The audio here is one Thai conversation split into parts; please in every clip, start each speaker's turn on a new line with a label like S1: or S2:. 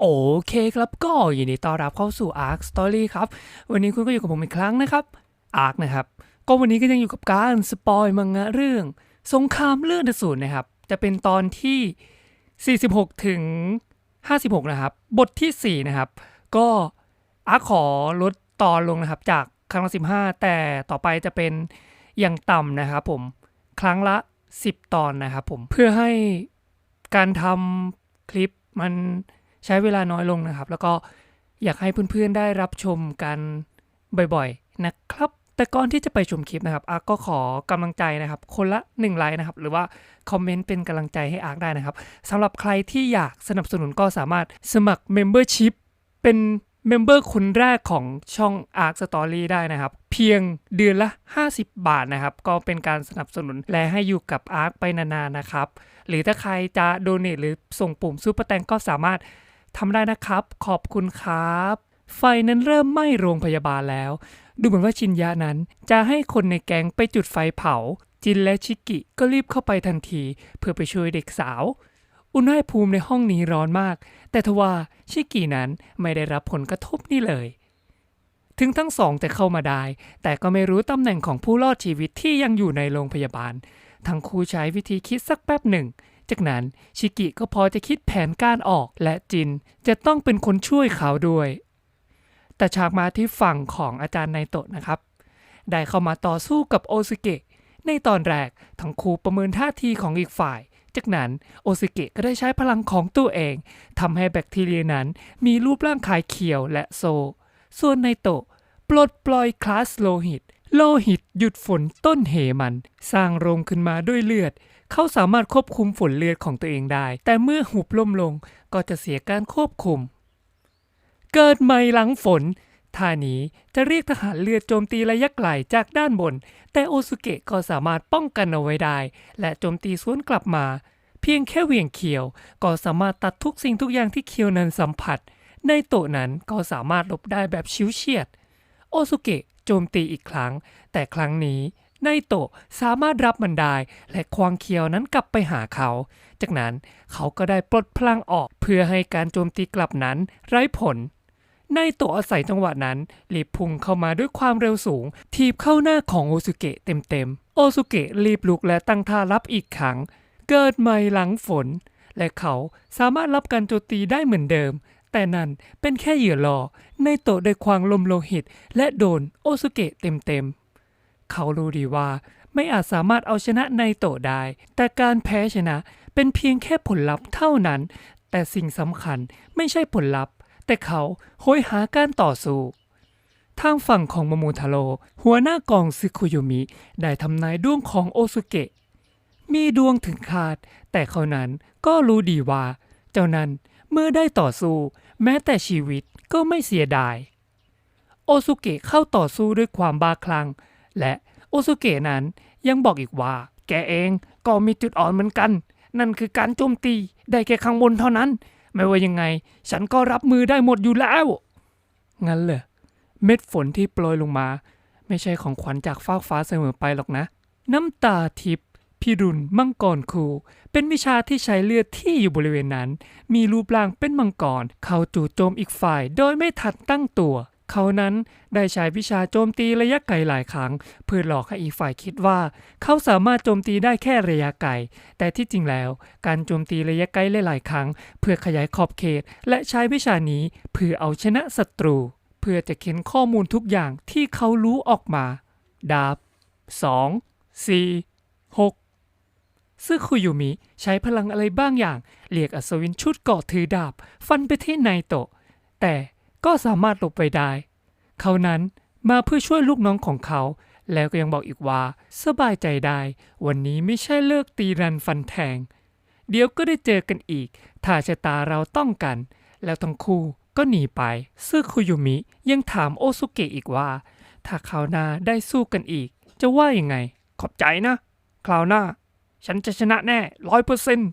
S1: โอเคครับก็ยินดีต้อนรับเข้าสู่ Ark Story ครับ วันนี้คุณก็อยู่กับผมอีกครั้งนะครับ Ark นะครับ ก็วันนี้ก็ยังอยู่กับการสปอยมังงะเรื่อง สงครามเลือดสูรนะครับ จะเป็นตอนที่ 46 ถึง 56 นะครับ บททีสี่ 4 นะครับ ก็อาร์คขอลดตอนลงนะครับ จากครั้งละ 15 แต่ต่อไปจะเป็นอย่างต่ำนะครับผมครั้งละ 10 ตอนนะครับผมเพื่อให้การทำคลิปมัน ใช้เวลาน้อยลงนะครับ แล้วก็อยากให้เพื่อนๆได้รับชมกันบ่อยๆนะครับ แต่ก่อนที่จะไปชมคลิปนะครับอาร์กก็ขอกำลังใจนะครับ คนละ1ไลค์นะครับ หรือว่าคอมเมนต์เป็นกำลังใจให้อาร์กได้นะครับสำหรับใครที่อยากสนับสนุนก็สามารถสมัคร Membership เป็นเมมเบอร์คนแรกของช่อง Arc Story ได้นะครับ เพียงเดือนละ 50 บาทนะครับ ก็เป็นการสนับสนุนและให้อยู่กับ Arc ไปนานๆนะครับ หรือถ้าใครจะโดเน a หรือส่งปุ่มซูเปอร์แตงก็สามารถ ทำได้นะครับ ขอบคุณครับ ไฟนั้นเริ่มไหม้โรงพยาบาลแล้ว ดูเหมือนว่าชินยะนั้นจะให้คนในแก๊งไปจุดไฟเผา จินและชิกิก็รีบเข้าไปทันที เพื่อไปช่วยเด็กสาว อุณหภูมิในห้องนี้ร้อนมาก แต่ทว่าชิกินั้นไม่ได้รับผลกระทบนี่เลยถึงทั้งสองจะเข้ามาได้ แต่ก็ไม่รู้ตำแหน่งของผู้รอดชีวิตที่ยังอยู่ในโรงพยาบาล ทั้งคู่ใช้วิธีคิดสักแป๊บหนึ่ง จากนั้นชิกิก็พอจะคิดแผนการออกและจินจะต้องเป็นคนช่วยเขาด้วย แต่ฉากมาที่ฝั่งของอาจารย์ไนโตะนะครับ ได้เข้ามาต่อสู้กับโอซึเกะในตอนแรกทั้งคู่ประเมินท่าทีของอีกฝ่าย จากนั้นโอซึเกะก็ได้ใช้พลังของตัวเองทำให้แบคทีเรียนั้นมีรูปร่างคล้ายเขียวและโซ ส่วนไนโตะปลดปล่อยคลาสโลหิต โลหิตหยุดฝนต้นเหมัน สร้างโรงขึ้นมาด้วยเลือด เขาสามารถควบคุมฝนเลือดของตัวเองได้ แต่เมื่อหุบล่มลงก็จะเสียการควบคุม เกิดใหม่หลังฝนท่านี้จะเรียกทหารเลือดโจมตีระยะไกลจากด้านบน แต่โอซุเกะก็สามารถป้องกันเอาไว้ได้ และโจมตีสวนกลับมา เพียงแค่เหวี่ยงเขียว ก็สามารถตัดทุกสิ่งทุกอย่างที่เคียวนั้นสัมผัส ในโตะนั้นก็สามารถลบได้แบบชิวเฉียด โอซุเกะโจมตีอีกครั้ง แต่ครั้งนี้ ไนโตะสามารถรับมันได้และควางเคียวนั้นกลับไปหาเขา จากนั้นเขาก็ได้ปลดพลังออกเพื่อให้การโจมตีกลับนั้นไร้ผลไนโตะอาศัยจังหวะนั้นรีบพุ่งเข้ามาด้วยความเร็วสูง ทีบเข้าหน้าของโอซุเกะเต็มๆ โอซุเกะรีบลุกและตั้งท่ารับอีกครั้ง เกิดใหม่หลังฝน และเขาสามารถรับการโจมตีได้เหมือนเดิม แต่นั่นเป็นแค่เหยื่อล่อไนโตได้ควางลมโลหิต และโดนโอซุเกะเต็มๆ เขารู้ดีว่าไม่อาจสามารถเอาชนะไนโตะได้ แต่การแพ้ชนะเป็นเพียงแค่ผลลัพธ์เท่านั้น แต่สิ่งสำคัญไม่ใช่ผลลัพธ์ แต่เขาโหยหาการต่อสู้ทางฝั่งของโมโมทาโร่หัวหน้ากองซึคุโยมิได้ทำนายดวงของโอซุเกะ มีดวงถึงคาด แต่เขานั้นก็รู้ดีว่า เจ้านั้นเมื่อได้ต่อสู้ แม้แต่ชีวิตก็ไม่เสียดาย โอซุเกะเข้าต่อสู้ด้วยความบ้าคลั่ง และโอซุเกะนั้นยังบอกอีกว่า แกเองก็มีจุดอ่อนเหมือนกัน นั่นคือการโจมตีได้แค่ข้างบนเท่านั้น ไม่ว่ายังไง ฉันก็รับมือได้หมดอยู่แล้ว งั้นเหรอเม็ดฝนที่โปรยลงมา ไม่ใช่ของขวัญจากฟากฟ้าเสมอไปหรอกนะ น้ำตาทิพย์พิรุณมังกรคู เป็นวิชาที่ใช้เลือดที่อยู่บริเวณนั้น มีรูปร่างเป็นมังกร เข้าจู่โจมอีกฝ่าย โดยไม่ทันตั้งตัว เขานั้นได้ใช้วิชาโจมตีระยะไกลหลายครั้ง เพื่อหลอกให้อีกฝ่ายคิดว่า เขาสามารถโจมตีได้แค่ระยะไกล แต่ที่จริงแล้ว การโจมตีระยะไกลหลาย ๆ ครั้ง เพื่อขยายขอบเขต และใช้วิชานี้เพื่อเอาชนะศัตรู เพื่อจะเข็นข้อมูลทุกอย่างที่เขารู้ออกมา ดาบ 2 4 6 ซึ่งคุยุมิใช้พลังอะไรบ้างอย่าง เรียกอัศวินชุดเกาะถือดาบ ฟันไปที่ไนโตะแต่ ก็สามารถหลบไปได้ เขานั้นมาเพื่อช่วยลูกน้องของเขา แล้วก็ยังบอกอีกว่า สบายใจได้ วันนี้ไม่ใช่เลิกตีรันฟันแทง เดี๋ยวก็ได้เจอกันอีก ถ้าชะตาเราต้องกัน แล้วทั้งคู่ก็หนีไปซึ่งคุยุมิยังถามโอซุเกะอีกว่า ถ้าคราวหน้าได้สู้กันอีก จะว่ายังไง ขอบใจนะ คราวหน้า ฉันจะชนะแน่ร้อยเปอร์เซ็นต์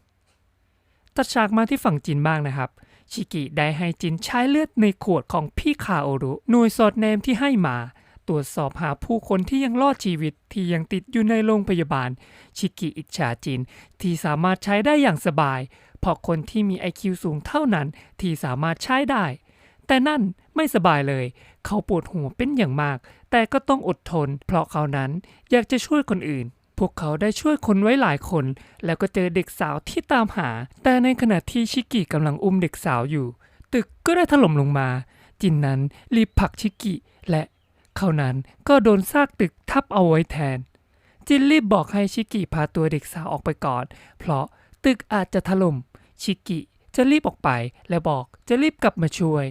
S1: ตัดฉากมาที่ฝั่งจินบ้างนะครับ ชิกิได้ให้จินใช้เลือดในขวดของพี่คาโอรุหน่วยสอดแนมที่ให้มา ตรวจสอบหาผู้คนที่ยังรอดชีวิตที่ยังติดอยู่ในโรงพยาบาล ชิกิอิจฉาจินที่สามารถใช้ได้อย่างสบาย เพราะคนที่มี IQ สูงเท่านั้นที่สามารถใช้ได้ แต่นั่นไม่สบายเลย เขาปวดหัวเป็นอย่างมาก แต่ก็ต้องอดทน เพราะเขานั้นอยากจะช่วยคนอื่น พวกเขาได้ช่วยคนไว้หลายคน แล้วก็เจอเด็กสาวที่ตามหา แต่ในขณะที่ชิกิกำลังอุ้มเด็กสาวอยู่ ตึกก็ได้ถล่มลงมา จินนั้นรีบผลักชิกิและเขานั้นก็โดนซากตึกทับเอาไว้แทน จินรีบบอกให้ชิกิพาตัวเด็กสาวออกไปก่อน เพราะตึกอาจจะถล่ม ชิกิจะรีบออกไปและบอกจะรีบกลับมาช่วย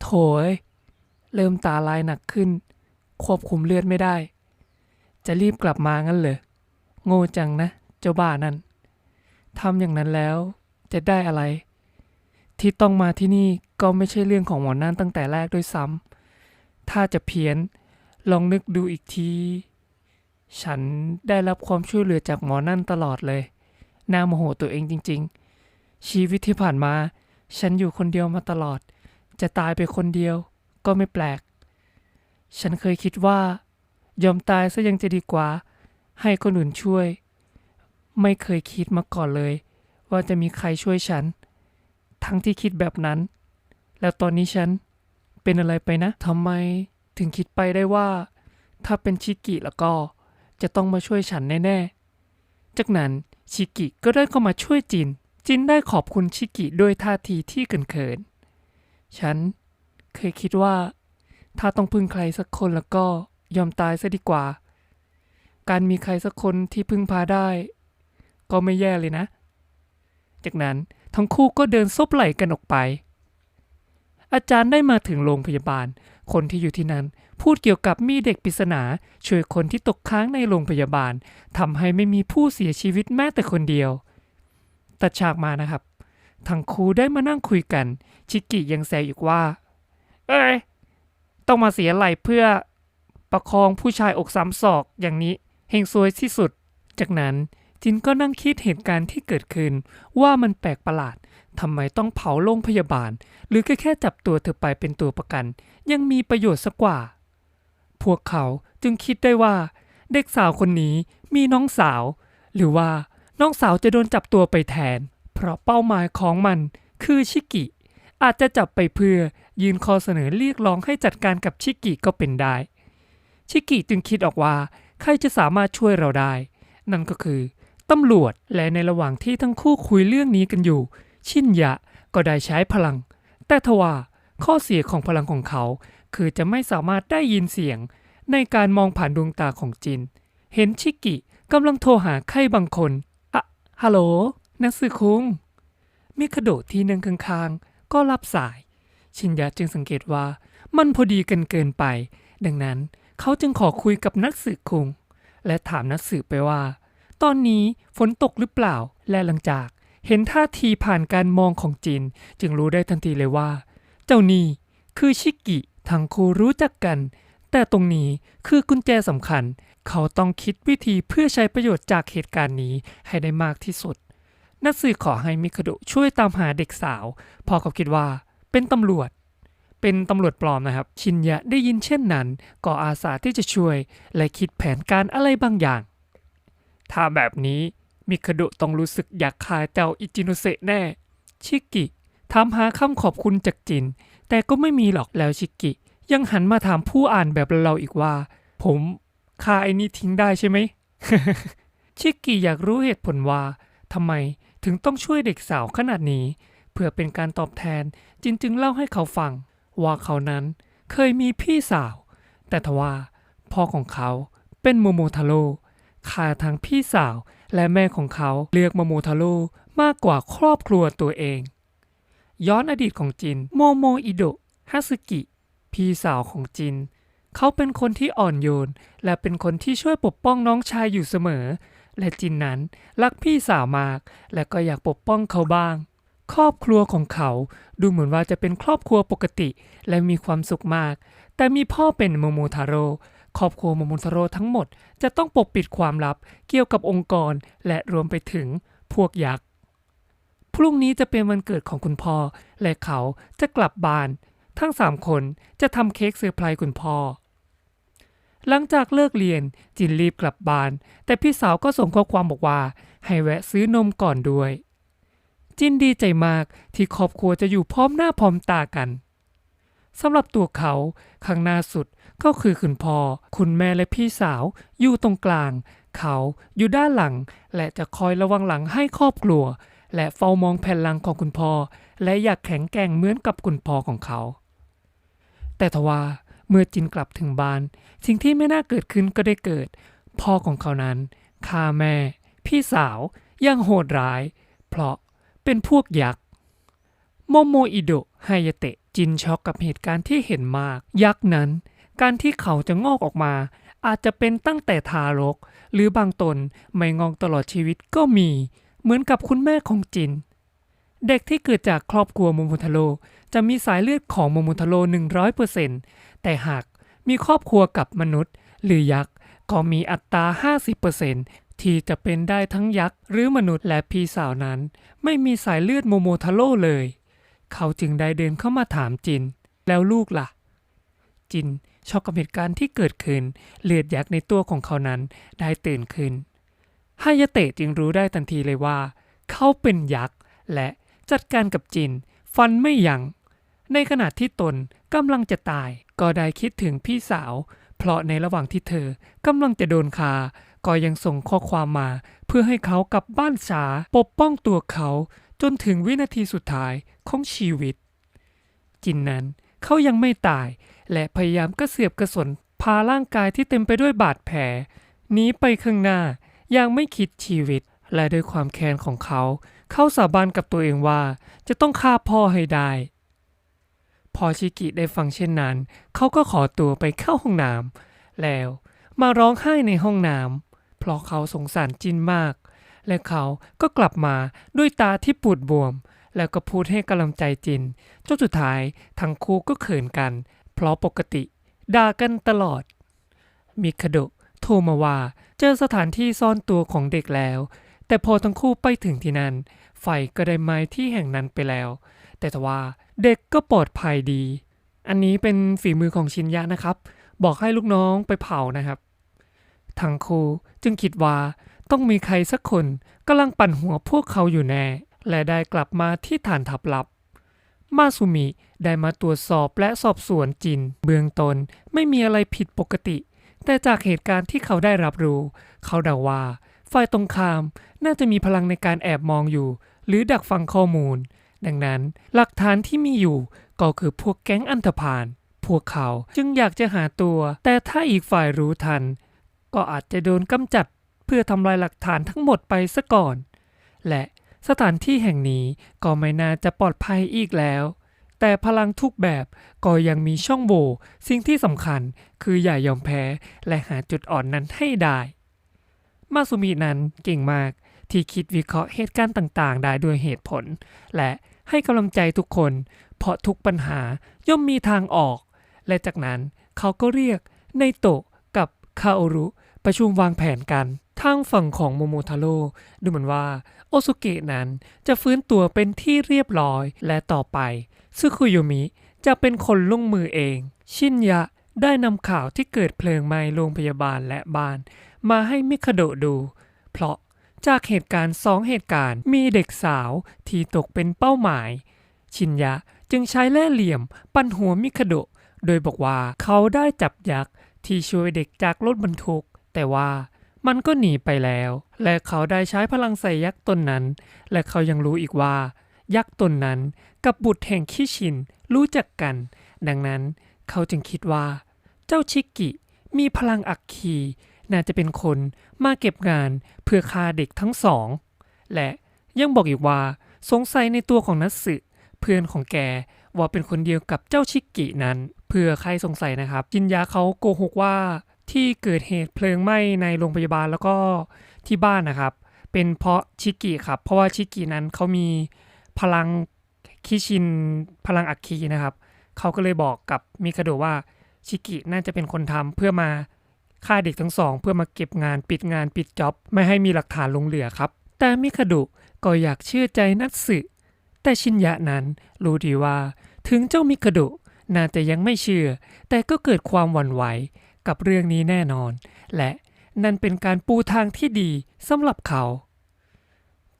S1: โถย เริ่มตาลายหนักขึ้น ควบคุมเลือดไม่ได้ จะรีบกลับมางั้นเหรอโง่จังนะ เจ้าบ้านั่นทำอย่างนั้นแล้วจะได้อะไร ที่ต้องมาที่นี่ก็ไม่ใช่เรื่องของหมอนั่นตั้งแต่แรกด้วยซ้ำถ้าจะเพี้ยนลองนึกดูอีกที ฉันได้รับความช่วยเหลือจากหมอนั่นตลอดเลยน่าโมโหตัวเองจริง ๆ ชีวิตที่ผ่านมา ฉันอยู่คนเดียวมาตลอด จะตายไปคนเดียวก็ไม่แปลก ฉันเคยคิดว่า ยอมตายซะยังจะดีกว่า ให้คนอื่นช่วย ไม่เคยคิดมาก่อนเลย ว่าจะมีใครช่วยฉัน ทั้งที่คิดแบบนั้น แล้วตอนนี้ฉันเป็นอะไรไปนะทำไมถึงคิดไปได้ว่า ถ้าเป็นชิกิแล้วก็ จะต้องมาช่วยฉันแน่ๆ จากนั้นชิกิก็ได้เข้ามาช่วยจิน จินได้ขอบคุณชิกิด้วยท่าทีที่เขินๆฉันเคยคิดว่า ถ้าต้องพึ่งใครสักคนแล้วก็ ยอมตายซะดีกว่า การมีใครสักคนที่พึ่งพาได้ ก็ไม่แย่เลยนะ จากนั้นทั้งคู่ก็เดินซบไหล่กันออกไป อาจารย์ได้มาถึงโรงพยาบาล คนที่อยู่ที่นั้นพูดเกี่ยวกับมีเด็กปริศนาช่วยคนที่ตกค้างในโรงพยาบาลทำให้ไม่มีผู้เสียชีวิตแม้แต่คนเดียว ตัดฉากมานะครับ ทั้งคู่ได้มานั่งคุยกัน ชิกิยังแซวอีกว่า เอ้ย ต้องมาเสียไหลเพื่อ ประคองผู้ชายอกสามศอกอย่างนี้เฮงซวยที่สุด จากนั้นจินก็นั่งคิดเหตุการณ์ที่เกิดขึ้น ว่ามันแปลกประหลาดทำไมต้องเผาโรงพยาบาล หรือแค่แค่จับตัวเธอไปเป็นตัวประกัน ยังมีประโยชน์สักกว่า พวกเขาจึงคิดได้ว่า เด็กสาวคนนี้มีน้องสาว หรือว่าน้องสาวจะโดนจับตัวไปแทน เพราะเป้าหมายของมันคือชิกิ อาจจะจับไปเพื่อยืนคอเสนอเรียกร้องให้จัดการกับชิกิก็เป็นได้ ชิกิจึงคิดออกว่า ใครจะสามารถช่วยเราได้ นั่นก็คือตำรวจและในระหว่างที่ทั้งคู่คุยเรื่องนี้กันอยู่ ชินยะก็ได้ใช้พลัง แต่ทว่าข้อเสียของพลังของเขา คือจะไม่สามารถได้ยินเสียง ในการมองผ่านดวงตาของจิน เห็นชิกิกำลังโทรหาใครบางคนอะฮัลโหลนักสือคุงมิคาโดะที่นั่งข้างๆก็รับสาย ชินยะจึงสังเกตว่ามันพอดีกันเกินไป ดังนั้น เขาจึงขอคุยกับนักสืบคุง และถามนักสืบไปว่า ตอนนี้ฝนตกหรือเปล่า และหลังจาก เห็นท่าทีผ่านการมองของจิน จึงรู้ได้ทันทีเลยว่า เจ้านี่คือชิกิทั้งคู่รู้จักกัน แต่ตรงนี้คือกุญแจสำคัญ เขาต้องคิดวิธีเพื่อใช้ประโยชน์จากเหตุการณ์นี้ให้ได้มากที่สุด นักสืบขอให้มิคาโดช่วยตามหาเด็กสาว พอเขาคิดว่าเป็นตำรวจ เป็นตำรวจปลอมนะครับ ชินยะได้ยินเช่นนั้น ก็อาสาที่จะช่วยและคิดแผนการอะไรบางอย่าง ถ้าแบบนี้มิคาโดะต้องรู้สึกอยากฆ่าเจ้าอิจิโนเซแน่ ชิกิถามหาคำขอบคุณจากจิน แต่ก็ไม่มีหรอกแล้วชิกิ ยังหันมาถามผู้อ่านแบบเราอีกว่า ผมฆ่าไอ้นี่ทิ้งได้ใช่ไหมชิกิอยากรู้เหตุผลว่าทำไมถึงต้องช่วยเด็กสาวขนาดนี้ เพื่อเป็นการตอบแทนจินจึงเล่าให้เขาฟัง ว่าเขานั้นเคยมีพี่สาว แต่ทว่าพ่อของเขาเป็นโมโมทาโร่ฆ่าทั้งพี่สาวและแม่ของเขาเลือกโมโมทาโร่มากกว่าครอบครัวตัวเอง ย้อนอดีตของจินโมโมอิโดะฮาสึกิ พี่สาวของจิน เขาเป็นคนที่อ่อนโยน และเป็นคนที่ช่วยปกป้องน้องชายอยู่เสมอ และจินนั้นรักพี่สาวมาก และก็อยากปกป้องเขาบ้าง ครอบครัวของเขาดูเหมือนว่าจะเป็นครอบครัวปกติและมีความสุขมาก แต่มีพ่อเป็นโมโมทาโร่ครอบครัวโมโมทาโร่ทั้งหมดจะต้องปกปิดความลับเกี่ยวกับองค์กรและรวมไปถึงพวกยักษ์ พรุ่งนี้จะเป็นวันเกิดของคุณพ่อ และเขาจะกลับบ้าน ทั้งสามคนจะทำเค้กเซอร์ไพรส์คุณพ่อ หลังจากเลิกเรียนจินรีบกลับบ้าน แต่พี่สาวก็ส่งข้อความบอกว่า ให้แวะซื้อนมก่อนด้วย จินดีใจมากที่ครอบครัวจะอยู่พร้อมหน้าพร้อมตากันสำหรับตัวเขาข้างหน้าสุดก็คือคุณพ่อ คุณแม่และพี่สาวอยู่ตรงกลาง เขาอยู่ด้านหลัง และจะคอยระวังหลังให้ครอบครัว และเฝ้ามองแผ่นหลังของคุณพ่อ และอยากแข็งแกร่งเหมือนกับคุณพ่อของเขา แต่ทว่าเมื่อจินกลับถึงบ้าน สิ่งที่ไม่น่าเกิดขึ้นก็ได้เกิด พ่อของเขานั้นฆ่าแม่ พี่สาวยังโหดร้าย เพราะ เป็นพวกยักษ์โมโมอิโดะไฮยเตะจินช็อกกับเหตุการณ์ที่เห็นมาก ยักษ์นั้น การที่เขาจะงอกออกมา อาจจะเป็นตั้งแต่ทารก หรือบางตนไม่งอกตลอดชีวิตก็มี เหมือนกับคุณแม่ของจิน เด็กที่เกิดจากครอบครัวโมโมทาโรจะมีสายเลือดของโมโมทาโร่100%แต่หากมีครอบครัวกับมนุษย์ หรือยักษ์ก็มีอัตรา 50% ที่จะเป็นได้ทั้งยักษ์หรือมนุษย์และพี่สาวนั้น ไม่มีสายเลือดโมโมทาโร่เลย เขาจึงได้เดินเข้ามาถามจิน แล้วลูกล่ะ จินช็อกกับเหตุการณ์ที่เกิดขึ้น เลือดยักษ์ในตัวของเขานั้นได้ตื่นขึ้นฮายาเตะจึงรู้ได้ทันทีเลยว่า เขาเป็นยักษ์และจัดการกับจิน ฟันไม่ยัง้งในขณะที่ตนกำลังจะตาย ก็ได้คิดถึงพี่สาว เพราะในระหว่างที่เธอกำลังจะโดนคา ก็ยังส่งข้อความมา เพื่อให้เขากลับบ้านช้าปกป้องตัวเขาจนถึงวินาทีสุดท้ายของชีวิต จินนั้นเขายังไม่ตาย และพยายามกระเสือบกระสนพาร่างกายที่เต็มไปด้วยบาดแผลหนีไปข้างหน้าย่างไม่คิดชีวิต และด้วยความแค้นของเขา เขาสาบานกับตัวเองว่าจะต้องฆ่าพ่อให้ได้ พอชิกิได้ฟังเช่นนั้น เขาก็ขอตัวไปเข้าห้องน้ำแล้วมาร้องไห้ในห้องน้ำ เพราะเขาสงสารจินมาก และเขาก็กลับมาด้วยตาที่ปูดบวม แล้วก็พูดให้กำลังใจจิน จนสุดท้ายทั้งคู่ก็เขินกัน เพราะปกติด่ากันตลอด มิคาโดะโทรมาว่าเจอสถานที่ซ่อนตัวของเด็กแล้ว แต่พอทั้งคู่ไปถึงที่นั่น ไฟก็ได้ไหม้ที่แห่งนั้นไปแล้ว แต่ว่าเด็กก็ปลอดภัยดี อันนี้เป็นฝีมือของชินยะนะครับ บอกให้ลูกน้องไปเผานะครับ ทั้งคู่จึงคิดว่าต้องมีใครสักคนกำลังปั่นหัวพวกเขาอยู่แน่ และได้กลับมาที่ฐานทัพลับ มาซุมิได้มาตรวจสอบและสอบสวนจิน เบื้องตนไม่มีอะไรผิดปกติ แต่จากเหตุการณ์ที่เขาได้รับรู้ เขาเดาว่าฝ่ายตรงข้ามน่าจะมีพลังในการแอบมองอยู่ หรือดักฟังข้อมูล ดังนั้นหลักฐานที่มีอยู่ก็คือพวกแก๊งอันธพาลพวกเขาจึงอยากจะหาตัว แต่ถ้าอีกฝ่ายรู้ทัน ก็อาจจะโดนกำจัดเพื่อทำลายหลักฐานทั้งหมดไปซะก่อน และสถานที่แห่งนี้ก็ไม่น่าจะปลอดภัยอีกแล้ว แต่พลังทุกแบบก็ยังมีช่องโหว่สิ่งที่สำคัญคืออย่ายอมแพ้และหาจุดอ่อนนั้นให้ได้ มาสุมินั้นเก่งมากที่คิดวิเคราะห์เหตุการณ์ต่างๆ ได้ด้วยเหตุผล และให้กำลังใจทุกคน เพราะทุกปัญหาย่อมมีทางออก และจากนั้นเขาก็เรียกในโตะกับคาโอรุ ประชุมวางแผนกันทางฝั่งของโมโมทาโร่ดูเหมือนว่าโอซุเกะนั้นจะฟื้นตัวเป็นที่เรียบร้อยและต่อไปซึคุโยมิจะเป็นคนลงมือเอง ชินยะได้นำข่าวที่เกิดเพลิงไหม้โรงพยาบาลและบ้าน มาให้มิคาโดะดู เพราะจากเหตุการณ์สองเหตุการณ์มีเด็กสาวที่ตกเป็นเป้าหมาย ชินยะจึงใช้แล่เหลี่ยมปั่นหัวมิคาโดะโดยบอกว่าเขาได้จับยักษ์ที่ช่วยเด็กจากรถบรรทุก แต่ว่ามันก็หนีไปแล้ว และเขาได้ใช้พลังใส่ยักษ์ตนนั้น และเขายังรู้อีกว่า ยักษ์ตนนั้นกับบุตรแห่งขี้ชินรู้จักกัน ดังนั้นเขาจึงคิดว่า เจ้าชิกิมีพลังอักคีน่าจะเป็นคนมาเก็บงานเพื่อฆ่าเด็กทั้งสอง และยังบอกอีกว่าสงสัยในตัวของนัตสึเพื่อนของแกว่าเป็นคนเดียวกับเจ้าชิกินั้น เพื่อใครสงสัยนะครับจินยาเขาโกหกว่า ที่เกิดเหตุเพลิงไหม้ในโรงพยาบาลแล้วก็ที่บ้านนะครับ เป็นเพราะชิกิครับ เพราะว่าชิกินั้นเขามีพลังคิชินพลังอัคคีนะครับเขาก็เลยบอกกับมิคาโดว่าชิกิน่าจะเป็นคนทำเพื่อมาฆ่าเด็กทั้งสอง เพื่อมาเก็บงานปิดงานปิดจ็อบ ไม่ให้มีหลักฐานลงเหลือครับ แต่มิคาโดก็อยากเชื่อใจนัตสึแต่ชินยะนั้นรู้ดีว่า ถึงเจ้ามิคาโดน่าจะยังไม่เชื่อ แต่ก็เกิดความหวั่นไหว กับเรื่องนี้แน่นอน และนั่นเป็นการปูทางที่ดีสำหรับเขา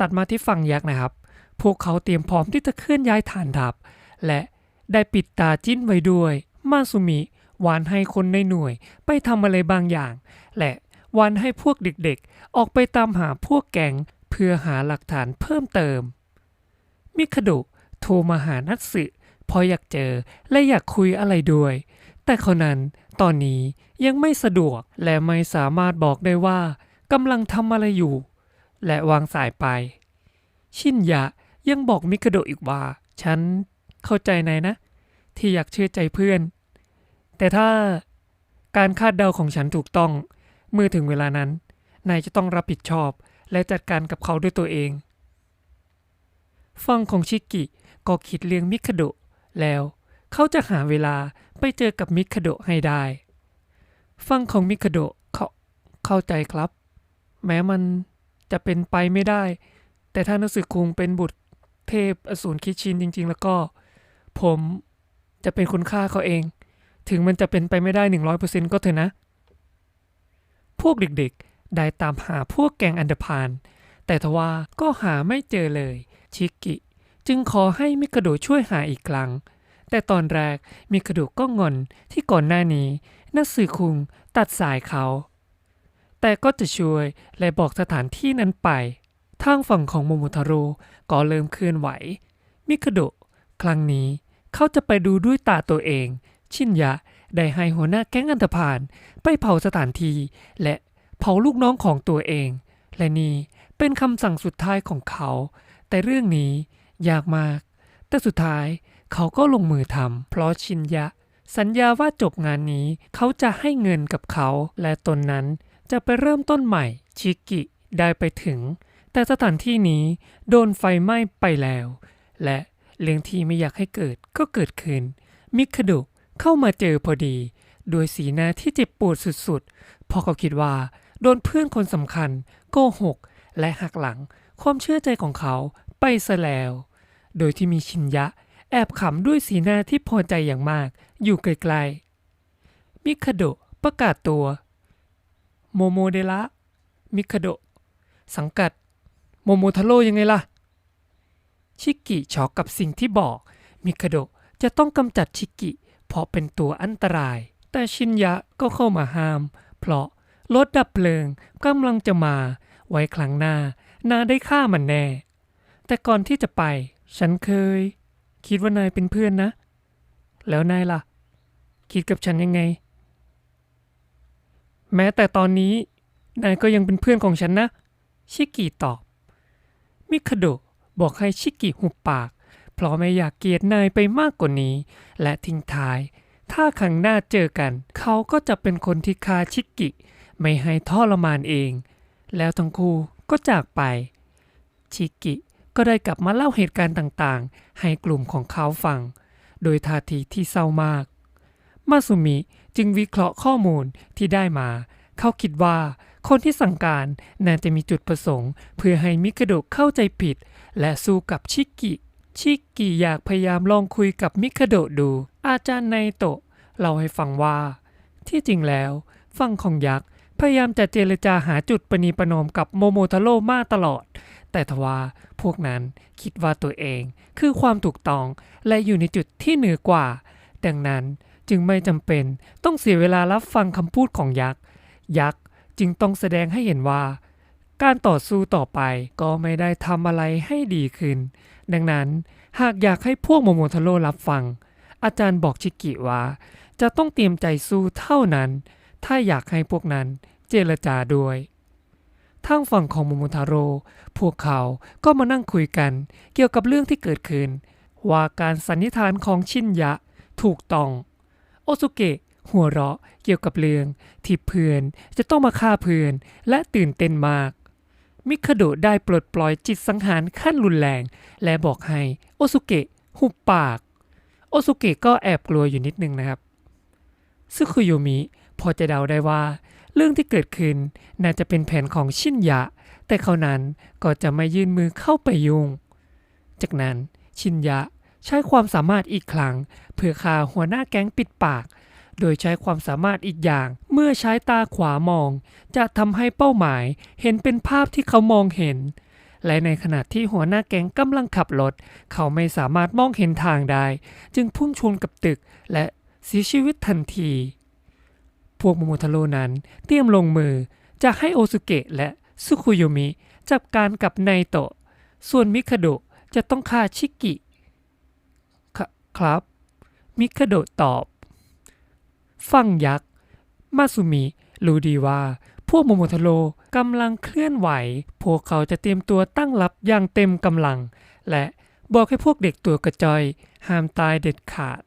S1: ตัดมาที่ฝั่งยักษ์นะครับ พวกเขาเตรียมพร้อมที่จะเคลื่อนย้ายฐานทัพ และได้ปิดตาจิ้นไว้ด้วย มาสุมิวานให้คนในหน่วยไปทำอะไรบางอย่าง และวานให้พวกเด็กๆ ออกไปตามหาพวกแก๊งเพื่อหาหลักฐานเพิ่มเติม มิคาโดะโทรมาหานัตสึพราะอยากเจอและอยากคุยอะไรด้วย แต่เขานั้น ตอนนี้ยังไม่สะดวกและไม่สามารถบอกได้ว่ากำลังทำอะไรอยู่ และวางสายไป ชินยะยังบอกมิคาโดอีกว่า ฉันเข้าใจนายนะ ที่อยากเชื่อใจเพื่อน แต่ถ้าการคาดเดาของฉันถูกต้อง เมื่อถึงเวลานั้น นายจะต้องรับผิดชอบและจัดการกับเขาด้วยตัวเอง ฟังของชิกิก็คิดเลี้ยงมิคาโดแล้ว เขาจะหาเวลาไปเจอกับมิคาโดให้ได้ ฟังของมิคาโดเขาเข้าใจครับ แม้มันจะเป็นไปไม่ได้ แต่ถ้านักสึกคุงเป็นบุตรเทพอสูรคิดชินจริง ๆ แล้วก็ ผมจะเป็นคนฆ่าเขาเอง ถึงมันจะเป็นไปไม่ได้หนึ่งร้อยเปอร์เซ็นก็เถอะนะ พวกเด็กๆ ได้ตามหาพวกแกงอันดพานแต่ทว่าก็หาไม่เจอเลย ชิกิ จึงขอให้มิคาโดช่วยหาอีกครั้ง แต่ตอนแรกมิคาโดะก็งอนที่ก่อนหน้านี้นักสื่อคุงตัดสายเขา แต่ก็จะช่วยและบอกสถานที่นั้นไป ทางฝั่งของโมโมทาร่ก็เริ่มเคลื่อนไหว มิคาโดะครั้งนี้เขาจะไปดูด้วยตาตัวเอง ชินยะได้ให้หัวหน้าแก๊งอันธพาลไปเผาสถานที่และเผาลูกน้องของตัวเอง และนี่เป็นคำสั่งสุดท้ายของเขา แต่เรื่องนี้ยากมาก แต่สุดท้าย เขาก็ลงมือทำเพราะชินยะ สัญญาว่าจบงานนี้เขาจะให้เงินกับเขา และตนนั้นจะไปเริ่มต้นใหม่ชิกิได้ไปถึง แต่สถานที่นี้โดนไฟไหม้ไปแล้ว และเรื่องที่ไม่อยากให้เกิดก็เกิดขึ้น มิคโดะเข้ามาเจอพอดีด้วยสีหน้าที่เจ็บปวดสุดๆพราะเขาคิดว่าโดนเพื่อนคนสำคัญโกหก และหักหลังความเชื่อใจของเขาไปซะแล้ว โดยที่มีชินยะ แอบขำด้วยสีหน้าที่พอใจอย่างมาก อยู่ไกลๆ มิคาโดะประกาศตัว โมโมเดระมิคาโดะ สังกัด โมโมทาโร่ยังไงล่ะ ชิกิช็อกกับสิ่งที่บอก มิคาโดะจะต้องกำจัดชิกิ เพราะเป็นตัวอันตราย แต่ชินยะก็เข้ามาห้าม เพราะรถดับเพลิงกำลังจะมา ไว้ครั้งหน้า นาได้ฆ่ามันแน่ แต่ก่อนที่จะไป ฉันเคย คิดว่านายเป็นเพื่อนนะ แล้วนายล่ะ คิดกับฉันยังไง แม้แต่ตอนนี้ นายก็ยังเป็นเพื่อนของฉันนะ ชิกิตอบ มิคาโดะบอกให้ชิกิหุบปาก เพราะไม่อยากเกลียดนายไปมากกว่านี้ และทิ้งท้าย ถ้าครั้งหน้าเจอกัน เขาก็จะเป็นคนที่ฆ่าชิกิ ไม่ให้ทรมานเอง แล้วทั้งคู่ก็จากไป ชิกิ ก็ได้กลับมาเล่าเหตุการณ์ต่างๆ ให้กลุ่มของเขาฟัง โดยท่าทีที่เศร้ามาก มาสุมิจึงวิเคราะห์ข้อมูลที่ได้มา เขาคิดว่าคนที่สั่งการน่าจะมีจุดประสงค์ เพื่อให้มิคาโดะเข้าใจผิด และสู้กับชิกิชิกิอยากพยายามลองคุยกับมิคาโดะดู อาจารย์ไนโตะเล่าให้ฟังว่า ที่จริงแล้ว ฝั่งของยักษ์ พยายามจะเจรจาหาจุดประนีประนอมกับโมโมทาโร่มาตลอด แต่ทว่าพวกนั้นคิดว่าตัวเองคือความถูกต้องและอยู่ในจุดที่เหนือกว่า ดังนั้นจึงไม่จำเป็นต้องเสียเวลารับฟังคำพูดของยักษ์ ยักษ์จึงต้องแสดงให้เห็นว่า การต่อสู้ต่อไปก็ไม่ได้ทำอะไรให้ดีขึ้น ดังนั้นหากอยากให้พวกโมโมทาโร่รับฟัง อาจารย์บอกชิกิว่า จะต้องเตรียมใจสู้เท่านั้น ถ้าอยากให้พวกนั้น เจรจาด้วยทางฝั่งของโมโมทาโร่พวกเขาก็มานั่งคุยกันเกี่ยวกับเรื่องที่เกิดขึ้น ว่าการสันนิษฐานของชินยะถูกต้อง โอซุเกะหัวเราะเกี่ยวกับเรื่องที่เพื่อนจะต้องมาฆ่าเพื่อนและตื่นเต้นมาก มิคาโดะได้ปลดปล่อยจิตสังหารขั้นรุนแรง และบอกให้โอซุเกะหุบปาก โอซุเกะก็แอบกลัวอยู่นิดนึงนะครับซึคุโยมิพอจะเดาได้ว่า เรื่องที่เกิดขึ้นน่าจะเป็นแผนของชินยะ แต่เขานั้นก็จะไม่ยื่นมือเข้าไปยุ่ง จากนั้นชินยะใช้ความสามารถอีกครั้ง เพื่อฆ่าหัวหน้าแก๊งปิดปาก โดยใช้ความสามารถอีกอย่าง เมื่อใช้ตาขวามอง จะทำให้เป้าหมายเห็นเป็นภาพที่เขามองเห็น และในขณะที่หัวหน้าแก๊งกำลังขับรถ เขาไม่สามารถมองเห็นทางได้ จึงพุ่งชนกับตึกและเสียชีวิตทันที พวกโมโมทาโร่นั้นเตรียมลงมือจะให้โอซุเกะและซุคุโยมิจับการกับไนโตะ ส่วนมิคาโดะจะต้องฆ่าชิกิคครับ มิคาโดะตอบ ฟังยักษ์ มาสุมิรู้ดีว่า พวกโมโมทาโร่กำลังเคลื่อนไหว พวกเขาจะเตรียมตัวตั้งรับอย่างเต็มกำลัง และบอกให้พวกเด็กตัวกระจอย ห้ามตายเด็ดขาด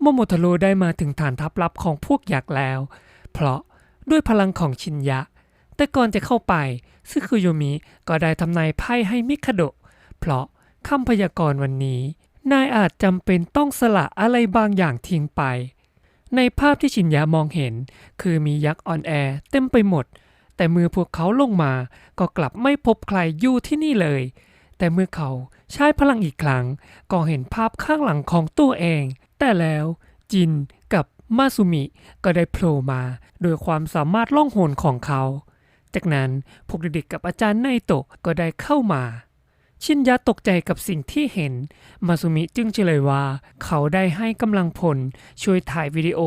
S1: โมโมทาโร่ได้มาถึงฐานทัพลับของพวกยักษ์แล้ว เพราะด้วยพลังของชินยะ แต่ก่อนจะเข้าไปซึคุโยมิก็ได้ทำนายไพ่ให้มิคาโดะเพราะคำพยากรณ์วันนี้ นายอาจจำเป็นต้องสละอะไรบางอย่างทิ้งไป ในภาพที่ชินยะมองเห็น คือมียักษ์อ่อนแอเต็มไปหมด แต่เมื่อพวกเขาลงมาก็กลับไม่พบใครอยู่ที่นี่เลย แต่เมื่อเขาใช้พลังอีกครั้ง ก็เห็นภาพข้างหลังของตัวเอง แต่แล้วจินกับมาซุมิก็ได้โผล่มาโดยความสามารถล่องหนของเขา จากนั้นพวกเด็กๆกับอาจารย์ไนโตะก็ได้เข้ามา ชินยะตกใจกับสิ่งที่เห็น มาซุมิจึงเฉลยว่า เขาได้ให้กำลังพลช่วยถ่ายวิดีโอ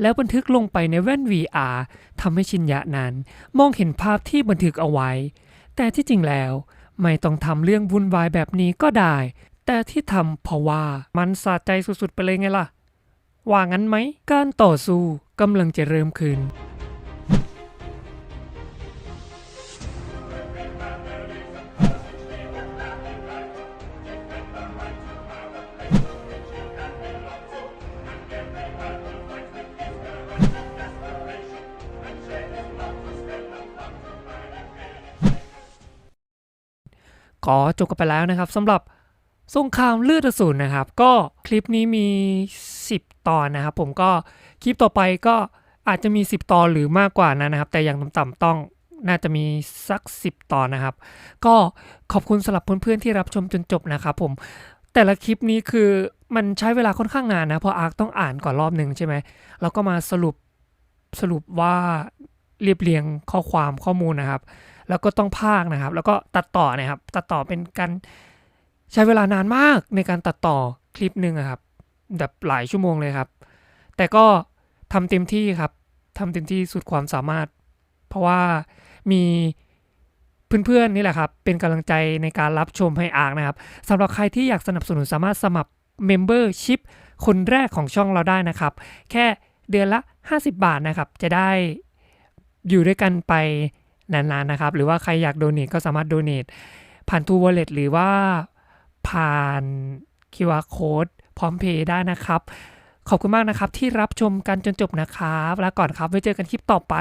S1: แล้วบันทึกลงไปในแว่น VR ทำให้ชินยะนั้นมองเห็นภาพที่บันทึกเอาไว้ แต่ที่จริงแล้วไม่ต้องทำเรื่องวุ่นวายแบบนี้ก็ได้ แต่ที่ทำเพราะว่ามันสะใจสุดๆไปเลยไงล่ะ ว่างั้นไหม การต่อสู้กำลังจะเริ่มขึ้นก็จบกันไปแล้วนะครับสำหรับ สงครามเลือดอสูรนะครับ ก็คลิปนี้มี 10 ตอนนะครับ ผมก็คลิปต่อไปก็อาจจะมี 10 ตอนหรือมากกว่านั้นนะครับ แต่อย่างต่ำๆต้องน่าจะมีสัก 10 ตอนนะครับ ก็ขอบคุณสำหรับเพื่อนๆที่รับชมจนจบนะครับผมแต่ละคลิปนี้คือมันใช้เวลาค่อนข้างนานนะเพราะอาร์คต้องอ่านก่อนรอบหนึ่งใช่ไหมแล้วก็มาสรุปสรุปว่าเรียบเรียงข้อความข้อมูลนะครับ แล้วก็ต้องพากนะครับ แล้วก็ตัดต่อนะครับ ตัดต่อเป็นการ ใช้เวลานานมากในการตัดต่อคลิปหนึ่งอะครับแบบหลายชั่วโมงเลยครับ แต่ก็ทำเต็มที่ครับทำเต็มที่สุดความสามารถ เพราะว่ามีเพื่อนๆนี่แหละครับ เป็นกำลังใจในการรับชมให้อาร์คนะครับสำหรับใครที่อยากสนับสนุนสามารถสมัคร Membership คนแรกของช่องเราได้นะครับ แค่เดือนละ 50 บาทนะครับ จะได้อยู่ด้วยกันไปนานๆนะครับ หรือว่าใครอยากโดเน a ก็สามารถโดเน a ผ่านทูวอลเล็ตหรือว่า ผ่าน QR Code พร้อมเพย์ได้นะครับ ขอบคุณมากนะครับที่รับชมกันจนจบนะครับ แล้วก่อนครับไว้เจอกันคลิปต่อไป